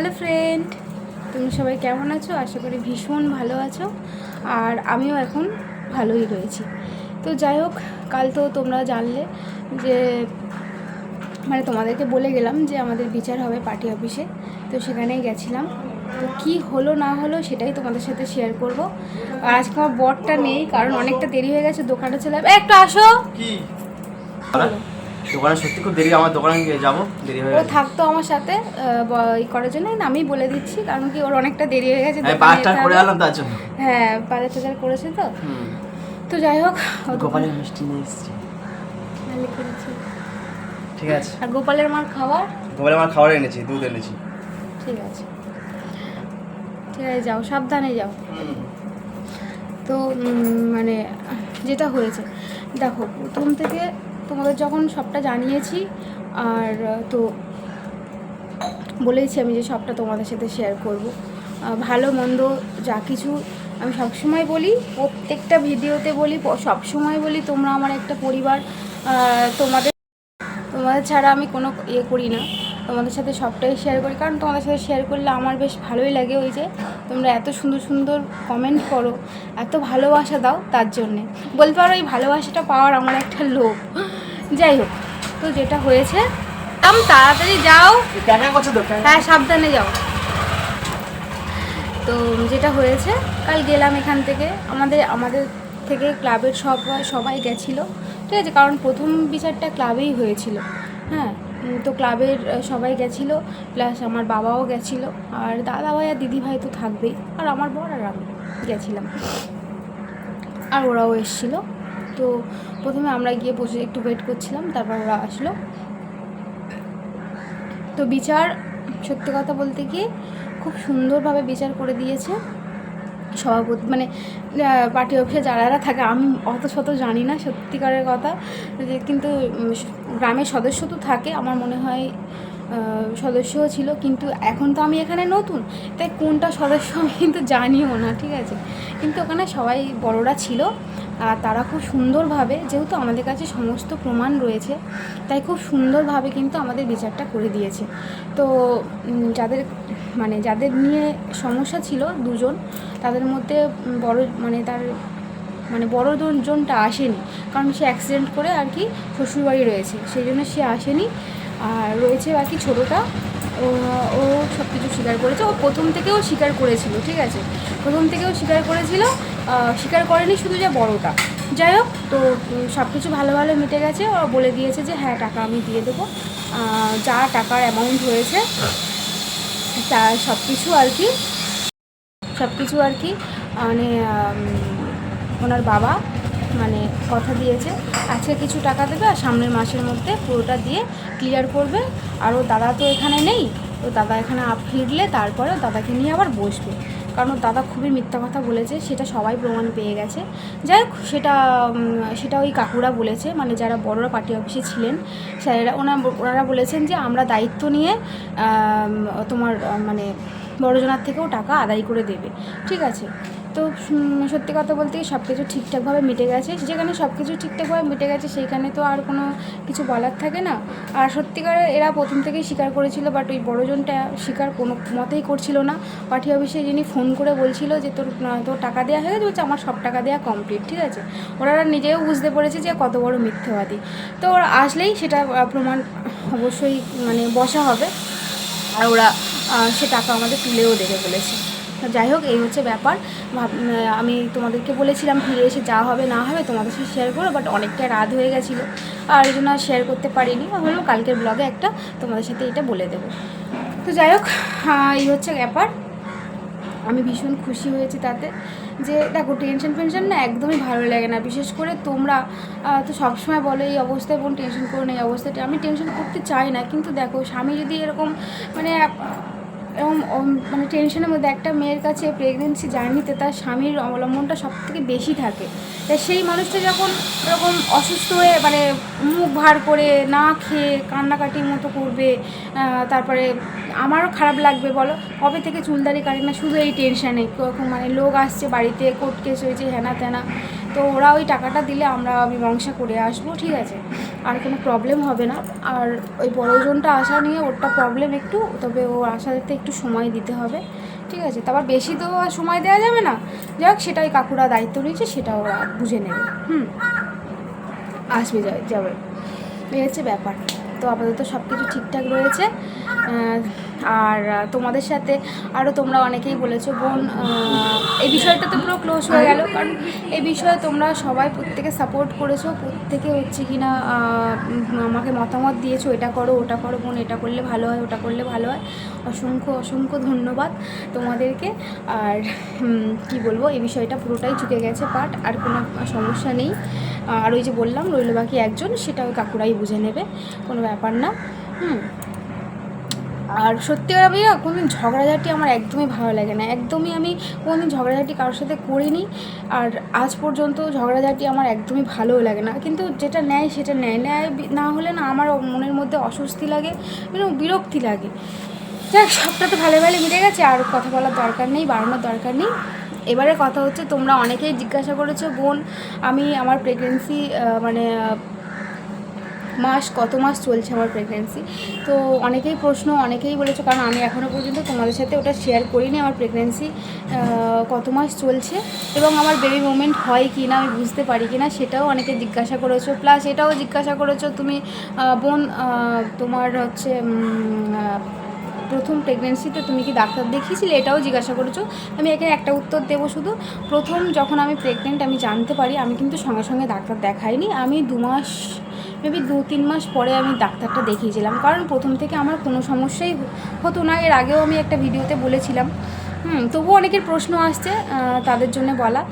Hello friend তুমি সবাই কেমন আছো? আশা করি ভীষণ ভালো আছো আর আমিও এখন ভালোই রয়েছি। তো যাই হোক কাল তো তোমরা জানলে যে মানে তোমাদেরকে বলে গেলাম যে আমাদের বিচার হবে পার্টি অফিসে তো সেখানেই গেছিলাম। তো কি হলো না হলো সেটাই তোমাদের সাথে শেয়ার করব। আর আজকে আমার বরটা নেই কারণ অনেকটা দেরি হয়ে গেছে দোকানে চলে যাবে একটু আসো। কি? দোকানে সত্যি খুব দেরি আমার দোকানে গিয়ে যাব দেরি হয়ে ও গেছে। থাকতো আমার সাথে আহ, ই করার জন্য না আমি বলে দিচ্ছি কারণ কি ওর অনেকটা দেরি হয়ে গেছে আমি দোকানে পাঁচটা যেতে করে হবে। তার জন্য। হ্যাঁ বাজার টাজার করেছে তো। হুম। তো যাই হোক ও তো গোপালের মিষ্টি নিয়ে এসেছি। ভালো করেছে। ঠিক আছে। আর গোপালের মার খাবার? গোপালে আমার খাবার এনেছি দুধ এনেছি। ঠিক আছে। ঠিক আছে যাও সাবধানে যাও। তো উম, মানে যেটা হয়েছে দেখো প্রথম থেকে তোমাদের যখন সবটা জানিয়েছি, আর তো বলেইছি আমি যে সবটা তোমাদের সাথে শেয়ার করব। ভালো, মন্দ যা কিছু আমি সবসময় বলি, প্রত্যেকটা ভিডিওতে বলি সবসময় বলি, তোমরা আমার একটা পরিবার তোমাদের তোমাদের ছাড়া আমি কোনো ইয়ে করি না। তোমাদের সাথে সবটাই শেয়ার করি, কারণ তোমাদের সাথে শেয়ার করলে আমার বেশ ভালোই লাগে ওই যে, তোমরা এত সুন্দর সুন্দর কমেন্ট করো, এত ভালোবাসা দাও তার জন্যে। বলতে পারো এই ভালোবাসাটা পাওয়ার আমার একটা লোভ। যাই হোক তো যেটা হয়েছে আম তাড়াতাড়ি যাও। হ্যাঁ সাবধানে যাও। তো যেটা হয়েছে কাল গেলাম এখান থেকে। আমাদের আমাদের থেকে ক্লাবের সবাই সবাই গেছিল। ঠিক আছে কারণ প্রথম বিচারটা ক্লাবেই হয়েছিল। হ্যাঁ তো ক্লাবের সবাই গেছিল প্লাস আমার বাবাও গেছিল। আর দাদা ভাই আর দিদি ভাই তো থাকবেই। আর আমার বর আর আমি গেছিলাম। আর ওরাও এসেছিল। তো প্রথমে আমরা গিয়ে বসে একটু ওয়েট করছিলাম, তারপর ওরা আসলো। তো বিচার, সত্যি কথা বলতে গিয়ে খুব সুন্দরভাবে বিচার করে দিয়েছে। সভাপতি মানে পার্টি অফিসে যারা যারা থাকে, আমি অত শত জানি না সত্যিকারের কথা। যে কিন্তু গ্রামের সদস্য তো থাকে, আমার মনে হয় সদস্যও ছিল, কিন্তু এখন তো আমি এখানে নতুন। তাই কোনটা সদস্য আমি কিন্তু জানিও না, ঠিক আছে? কিন্তু ওখানে সবাই বড়রা ছিল। আর তারা খুব সুন্দরভাবে, যেহেতু আমাদের কাছে সমস্ত প্রমাণ রয়েছে, তাই খুব সুন্দরভাবে কিন্তু আমাদের বিচারটা করে দিয়েছে। তো যাদের মানে যাদের নিয়ে সমস্যা ছিল দুজন, তাদের মধ্যে বড় মানে তার মানে বড় জন- জনটা আসেনি। কারণ সে অ্যাক্সিডেন্ট করে আর কি শ্বশুরবাড়ি রয়েছে, সেই জন্য সে আসেনি। আর রয়েছে বাকি ছোটোটা, ও সব কিছু স্বীকার করেছে। ও প্রথম থেকেও স্বীকার করেছিল, ঠিক আছে? প্রথম থেকেও স্বীকার করেছিল স্বীকার করেনি শুধু যে বড়টা। যাই হোক, তো সব কিছু ভালো ভালো মিটে গেছে। ও বলে দিয়েছে যে হ্যাঁ টাকা আমি দিয়ে দেবো। যা টাকার অ্যামাউন্ট হয়েছে, তা সব কিছু আর কি সব কিছু আর কি মানে ওনার বাবা মানে কথা দিয়েছে। আজকে কিছু টাকা দেবে আর সামনের মাসের মধ্যে পুরোটা দিয়ে ক্লিয়ার করবে। আর ও দাদা তো এখানে নেই। তো দাদা এখানে আপ ফিরলে তারপরে দাদাকে নিয়ে আবার বসবে। কারণ দাদা খুবই মিথ্যা কথা বলেছে, সেটা সবাই প্রমাণ পেয়ে গেছে। যাই হোক, সেটা সেটা ওই কাকুরা বলেছে মানে যারা বড়রা পার্টি অফিসে ছিলেন, স্যারেরা ওনার ওনারা বলেছেন যে আমরা দায়িত্ব নিয়ে তোমার মানে বড়জনার থেকেও টাকা আদায় করে দেবে। ঠিক আছে? তো সত্যি কথা বলতে সব কিছু ঠিকঠাকভাবে মিটে গেছে। যেখানে সব কিছু ঠিকঠাকভাবে মিটে গেছে, সেইখানে তো আর কোনো কিছু বলার থাকে না। আর সত্যিকারে এরা প্রথম থেকেই স্বীকার করেছিল বাট ওই বড়জনটা স্বীকার কোনো মতেই করছিল না। পার্টি অফিসে যিনি ফোন করে বলছিল যে, তোর তোর টাকা দেওয়া হয়ে গেছে? বলছে, আমার সব টাকা দেওয়া কমপ্লিট ঠিক আছে? ওরা নিজেও বুঝতে পেরেছে যে, কত বড় মিথ্যাবাদী। তো ওরা আসলেই সেটা প্রমাণ অবশ্যই মানে বসা হবে। আর ওরা সে টাকা আমাদের তুলেও দেবে বলেছে। যাই হোক, এই হচ্ছে ব্যাপার। আমি তোমাদেরকে বলেছিলাম ফিরে এসে যা হবে না হবে তোমাদের সাথে শেয়ার করো বাট অনেকটা রাত হয়ে গেছিল। আর এই জন্য শেয়ার করতে পারিনি। ভাবলাম কালকের ব্লগে একটা তোমাদের সাথে এটা বলে দেবো। তো যাই হোক এই হচ্ছে ব্যাপার। আমি ভীষণ খুশি হয়েছি তাতে যে, দেখো টেনশন ফেনশন না একদমই ভালো লাগে না। বিশেষ করে তোমরা তো সবসময় বলো এই অবস্থায় বোন টেনশন করো না, এই অবস্থাটা আমি টেনশন করতে চাই না। কিন্তু দেখো, স্বামী যদি এরকম মানে অম- মানে টেনশনের মধ্যে একটা মেয়ের কাছে প্রেগনেন্সি জার্নিতে তার স্বামীর অবলম্বনটা সব থেকে বেশি থাকে। তাই সেই মানুষটা যখন এরকম অসুস্থ হয়ে মানে মুখ ভার করে, না খেয়ে কান্নাকাটির মতো করবে তারপরে আমারও খারাপ লাগবে বলো, কবে থেকে চুলদারি কাটে না, শুধু এই টেনশানে কখন মানে লোক আসছে বাড়িতে কোর্ট কেস হয়েছে হেনা তেনা তো ওরা ওই টাকাটা দিলে আমরা মীমাংসা করে আসব, ঠিক আছে? আর কোনো প্রবলেম হবে না। আর ওই বড়জনটা আসা নিয়ে ওরটা প্রবলেম একটু, তবে ও আসাতে একটু সময় দিতে হবে। ঠিক আছে? তারপর বেশি তো আর সময় দেওয়া যাবে না। যাই হোক সেটাই কাকুরা দায়িত্ব নিয়েছে সেটা ওরা বুঝে নেবে। হুম? আসবে, যাবে। এই হচ্ছে ব্যাপার। তো আপাতত সব কিছু ঠিকঠাক রয়েছে। আর তোমাদের সাথে আরও তোমরা অনেকেই বলেছ, বোন এই বিষয়টা তো পুরো ক্লোজ হয়ে গেল, কারণ এই বিষয়ে তোমরা সবাই প্রত্যেকে সাপোর্ট করেছ, প্রত্যেকে হচ্ছে কি না আমাকে মতামত দিয়েছ, এটা করো, ওটা করো, বোন, এটা করলে ভালো হয়, ওটা করলে ভালো হয়। অসংখ্য অসংখ্য ধন্যবাদ তোমাদেরকে, আর কি বলব, এই বিষয়টা পুরোটাই চুকে গেছে পাট আর কোনো সমস্যা নেই। আর ওই যে বললাম, রইল বাকি একজন, সেটা ওই কাকুরাই বুঝে নেবে, কোনো ব্যাপার না, হুম। আর সত্যি কথা ভাইয়া কোনো ঝগড়াঝাটি আমার একদমই ভালো লাগে না। একদমই আমি কোনোদিন ঝগড়াঝাটি কারোর সাথে করিনি আর আজ পর্যন্ত ঝগড়াঝাটি আমার একদমই ভালোও লাগে না। কিন্তু যেটা নেয় সেটা নেয়। নেয় না হলে না আমার মনের মধ্যে অস্বস্তি লাগে মানে বিরক্তি লাগে। যাক, সবটা তো ভালো ভালো মিটে গেছে। আর কথা বলার দরকার নেই, বাড়ানোর দরকার নেই। এবারে কথা হচ্ছে, তোমরা অনেকেই জিজ্ঞাসা করেছ, বোন, আমি আমার প্রেগনেন্সি মানে মাস, কত মাস চলছে আমার প্রেগনেন্সি তো অনেকেই প্রশ্ন, অনেকেই বলেছ, কারণ আমি এখনও পর্যন্ত তোমাদের সাথে ওটা শেয়ার করিনি, আমার প্রেগনেন্সি কত মাস চলছে এবং আমার বেবি মুভমেন্ট হয় কি না আমি বুঝতে পারি কি না সেটাও অনেকে জিজ্ঞাসা করেছ। প্লাস এটাও জিজ্ঞাসা করেছ, তুমি বোন তোমার হচ্ছে প্রথম প্রেগনেন্সিতে তুমি কি ডাক্তার দেখিয়েছিলে? এটাও জিজ্ঞাসা করেছ। আমি এখানে একটা উত্তর দেবো শুধু, প্রথম যখন আমি প্রেগনেন্ট আমি জানতে পারি, আমি কিন্তু সঙ্গে সঙ্গে ডাক্তার দেখাইনি। আমি দু মাস মেবি দু, তিন মাস পরে আমি ডাক্তারটা দেখিয়েছিলাম। কারণ প্রথম থেকে আমার কোনো সমস্যাই হতো না। এর আগেও আমি একটা ভিডিওতে বলেছিলাম। হুম, তবুও অনেকের প্রশ্ন আসছে তাদের জন্য বলা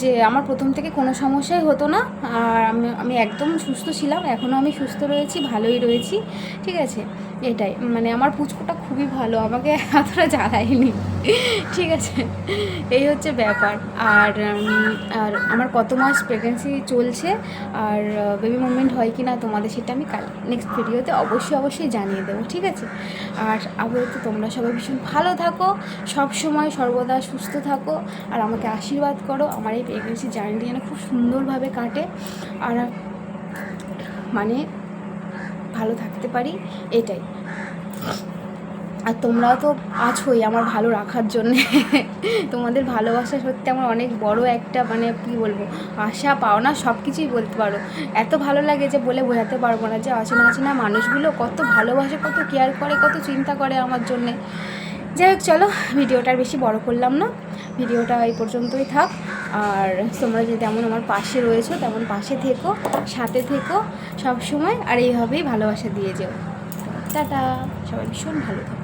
যে আমার প্রথম থেকে কোনো সমস্যাই হতো না। আর আমি আমি একদম সুস্থ ছিলাম। এখনও আমি সুস্থ রয়েছি, ভালোই রয়েছি। ঠিক আছে? এটাই মানে আমার পুচকুটা খুবই ভালো, আমাকে এতটা জ্বালায়নি। ঠিক আছে, এই হচ্ছে ব্যাপার। আর আর আমার কত মাস প্রেগনেন্সি চলছে, আর বেবি মুভমেন্ট হয় কি না তোমাদের সেটা আমি কাল নেক্সট ভিডিওতে অবশ্যই অবশ্যই জানিয়ে দেবো, ঠিক আছে? আর আপাতত তোমরা সবাই ভীষণ ভালো থাকো সব সময় সর্বদা সুস্থ থাকো, আর আমাকে আশীর্বাদ করো, আমার এই প্রেগনেন্সি জার্নিটি যেন খুব সুন্দরভাবে কাটে। আর মানে ভালো থাকতে পারি, এটাই। আর তোমরাও তো আছোই আমার ভালো রাখার জন্যে। তোমাদের ভালোবাসা সত্যি আমার অনেক বড় একটা মানে কী বলব, আশা, পাওনা সব কিছুই বলতে পারো। এত ভালো লাগে যে বলে বোঝাতে পারব না যে অচেনা অচেনা মানুষগুলো কত ভালোবাসে, কত কেয়ার করে, কত চিন্তা করে আমার জন্যে। যাই হোক, চলো, ভিডিওটা বেশি বড় করলাম না। ভিডিওটা এই পর্যন্তই থাক। আর তোমরা যে তেমন আমার পাশে রয়েছো, তেমন পাশে থেকো, সাথে থেকো সবসময়, আর এইভাবেই ভালোবাসা দিয়ে যেও। টাটা! সবাই ভীষণ ভালো থাকো।